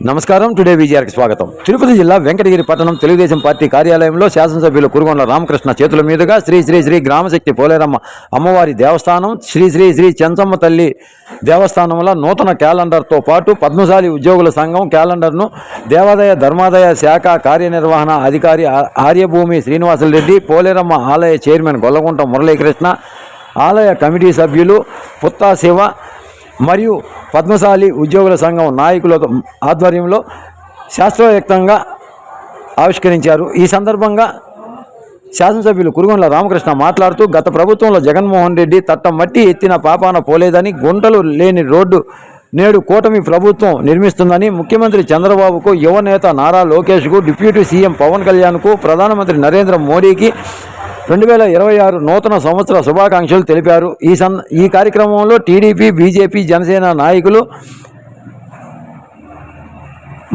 నమస్కారం. టుడే విజయానికి స్వాగతం. తిరుపతి జిల్లా వెంకటగిరి పట్టణం తెలుగుదేశం పార్టీ కార్యాలయంలో శాసనసభ్యులు కురుగొండ రామకృష్ణ చేతుల మీదుగా శ్రీ శ్రీ శ్రీ గ్రామశక్తి పోలేరమ్మ అమ్మవారి దేవస్థానం శ్రీ శ్రీ శ్రీ చెంచమ్మ తల్లి దేవస్థానంలో నూతన క్యాలెండర్తో పాటు పద్మశాలి ఉద్యోగుల సంఘం క్యాలెండర్ను దేవాదాయ ధర్మాదాయ శాఖ కార్యనిర్వహణ అధికారి ఆర్యభూమి శ్రీనివాసులరెడ్డి పోలేరమ్మ ఆలయ చైర్మన్ గొల్లగుంట మురళీకృష్ణ ఆలయ కమిటీ సభ్యులు పుత్తా శివ మరియు పద్మశాలి ఉద్యోగుల సంఘం నాయకుల ఆధ్వర్యంలో శాస్త్రవ్యక్తంగా ఆవిష్కరించారు. ఈ సందర్భంగా శాసనసభ్యులు కురుగొండ్ల రామకృష్ణ మాట్లాడుతూ గత ప్రభుత్వంలో జగన్మోహన్ రెడ్డి తట్టం మట్టి ఎత్తిన పాపాన పోలేదని గుంటలు లేని రోడ్డు నేడు కూటమి ప్రభుత్వం నిర్మిస్తుందని ముఖ్యమంత్రి చంద్రబాబుకు యువ నేత నారా లోకేష్కు డిప్యూటీ సీఎం పవన్ కళ్యాణ్కు ప్రధానమంత్రి నరేంద్ర మోడీకి రెండు వేల ఇరవై ఆరు నూతన సంవత్సర శుభాకాంక్షలు తెలిపారు. ఈ సం ఈ కార్యక్రమంలో టీడీపీ బీజేపీ జనసేన నాయకులు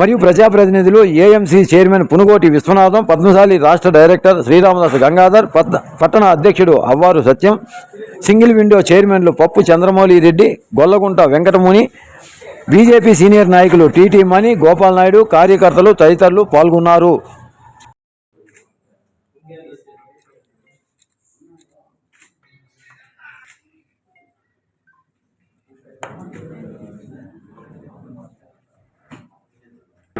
మరియు ప్రజాప్రతినిధులు ఏఎంసీ చైర్మన్ పునుగోటి విశ్వనాథం పద్మశాలి రాష్ట్ర డైరెక్టర్ శ్రీరామదాస్ గంగాధర్ పట్టణ అధ్యక్షుడు అవ్వారు సత్యం సింగిల్ విండో చైర్మన్లు పప్పు చంద్రమౌళి రెడ్డి గొల్లగుంట వెంకటముని బీజేపీ సీనియర్ నాయకులు టీటీ మణి గోపాల్ నాయుడు కార్యకర్తలు తదితరులు పాల్గొన్నారు.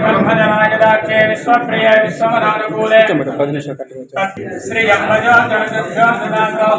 పద్మజనాయదాక్షే విశ్వప్రియ విశ్వమనానుకూలే శ్రీ అంబజో జగద్భ్యో దదాతో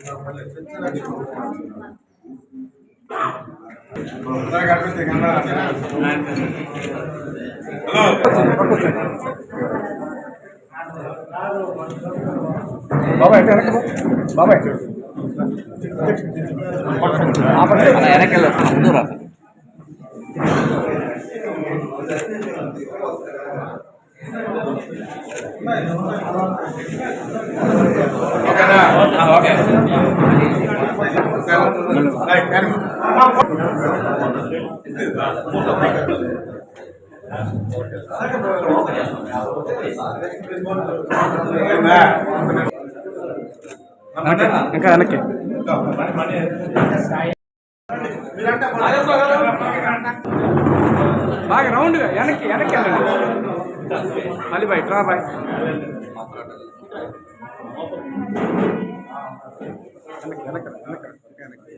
శ్రీ అంబసారామదత్తమాజం భవంతి దద్యాః సమిదామి ఇంకా వెనక్కి బాగా రౌండ్గా వెనక్కి వెనక్కి వెళ్ళండి మళ్ళీ బాయ్ ట్రా బాయ్. వెనక్కి రోడ్ వెనక్కి వెనక్కి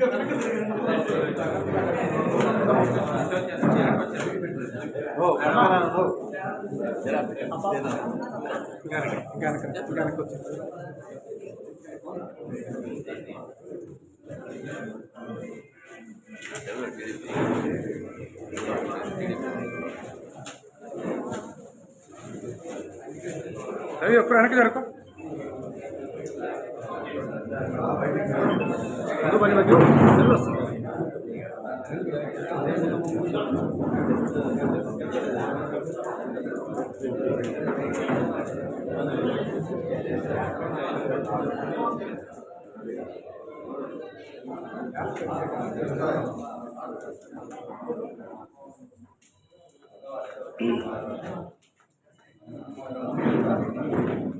ఇంకా వెనక్కి ఇంకా వెనక్కి ఇంకా 가지고 들렀습니다.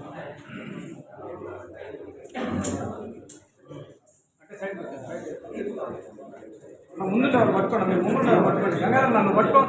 ముందు పట్టుకోండి మీరు ముందు పట్టుకోండి. గంగారం నన్ను పట్టుకో.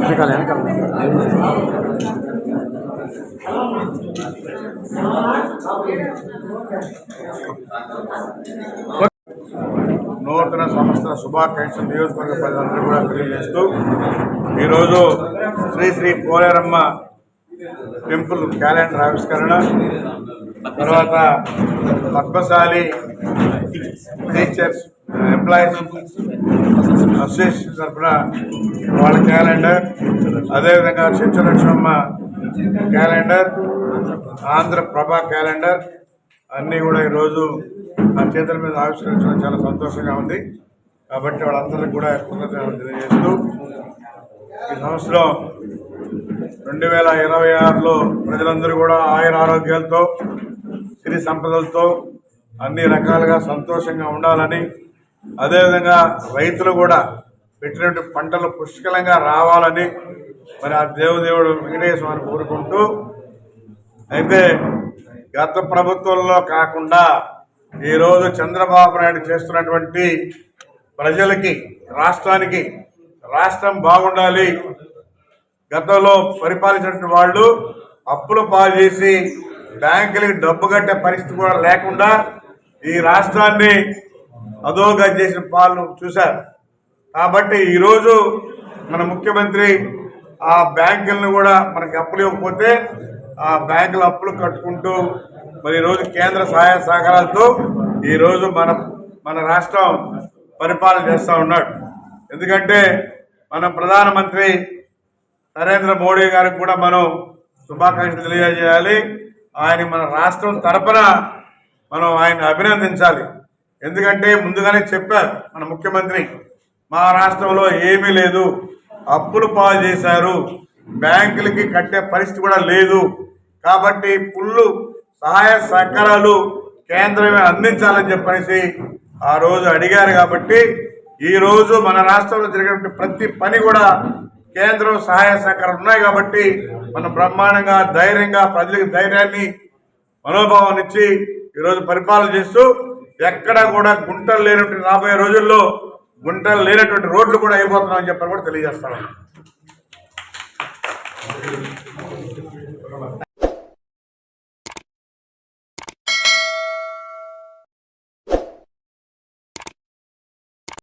వెనకాల వెనకాల నూతన సంవత్సర శుభాకాంక్షలు నియోజకవర్గ ప్రజలందరూ కూడా తెలియజేస్తూ ఈరోజు శ్రీ శ్రీ పోలేరమ్మ టెంపుల్ క్యాలెండర్ ఆవిష్కరణ తర్వాత పద్మశాలి టీచర్స్ ఎంప్లాయీస్ అసోసియేషన్ తరఫున వాళ్ళ క్యాలెండర్ అదేవిధంగా చిత్తలక్ష్మమ్మ క్యాలెండర్ ఆంధ్ర ప్రభా క్యాలెండర్ అన్నీ కూడా ఈరోజు నా చేతుల మీద ఆవిష్కరించడం చాలా సంతోషంగా ఉంది. కాబట్టి వాళ్ళందరికీ కూడా కృతజ్ఞతలు తెలియజేస్తూ ఈ సంవత్సరం రెండు వేల ఇరవై ఆరులో ప్రజలందరూ కూడా ఆయుర ఆరోగ్యాలతో సిరి సంపదలతో అన్ని రకాలుగా సంతోషంగా ఉండాలని అదేవిధంగా రైతులు కూడా పెట్టినటువంటి పంటలు పుష్కలంగా రావాలని మరి ఆ దేవదేవుడు వెంకటేశ్వర కోరుకుంటూ అయితే గత ప్రభుత్వంలో కాకుండా ఈరోజు చంద్రబాబు నాయుడు చేస్తున్నటువంటి ప్రజలకి రాష్ట్రానికి రాష్ట్రం బాగుండాలి గతంలో పరిపాలించినటువంటి వాళ్ళు అప్పులు పాలు చేసి బ్యాంకులకి డబ్బు కట్టే పరిస్థితి కూడా లేకుండా ఈ రాష్ట్రాన్ని అధోగా చేసిన పాలు చూశారు. కాబట్టి ఈరోజు మన ముఖ్యమంత్రి ఆ బ్యాంకులను కూడా మనకి అప్పులు ఇవ్వకపోతే ఆ బ్యాంకుల అప్పులు కట్టుకుంటూ మరి ఈరోజు కేంద్ర సహాయ సహకారాలతో ఈరోజు మన మన రాష్ట్రం పరిపాలన చేస్తూ ఉన్నాడు. ఎందుకంటే మన ప్రధానమంత్రి నరేంద్ర మోడీ గారికి కూడా మనం శుభాకాంక్షలు తెలియజేయాలి. ఆయన మన రాష్ట్రం తరపున మనం ఆయన అభినందించాలి. ఎందుకంటే ముందుగానే చెప్పారు మన ముఖ్యమంత్రి మా రాష్ట్రంలో ఏమీ లేదు. అప్పులు పాలు చేశారు. బ్యాంకులకి కట్టే పరిస్థితి కూడా లేదు. కాబట్టి పుల్లు సహాయ సహకారాలు కేంద్రమే అందించాలని చెప్పనేసి ఆ రోజు అడిగారు కాబట్టి ఈ రోజు మన రాష్ట్రంలో జరిగినటువంటి ప్రతి పని కూడా కేంద్రం సహాయ సహకారాలు ఉన్నాయి కాబట్టి మనం బ్రహ్మాండంగా ధైర్యంగా ప్రజలకు ధైర్యాన్ని మనోభావాన్ని ఇచ్చి ఈరోజు పరిపాలన చేస్తూ ఎక్కడ కూడా గుంటలు లేనటువంటి రాబోయే రోజుల్లో గుంటలు లేనటువంటి రోడ్లు కూడా అయిపోతున్నామని చెప్పని కూడా తెలియజేస్తాను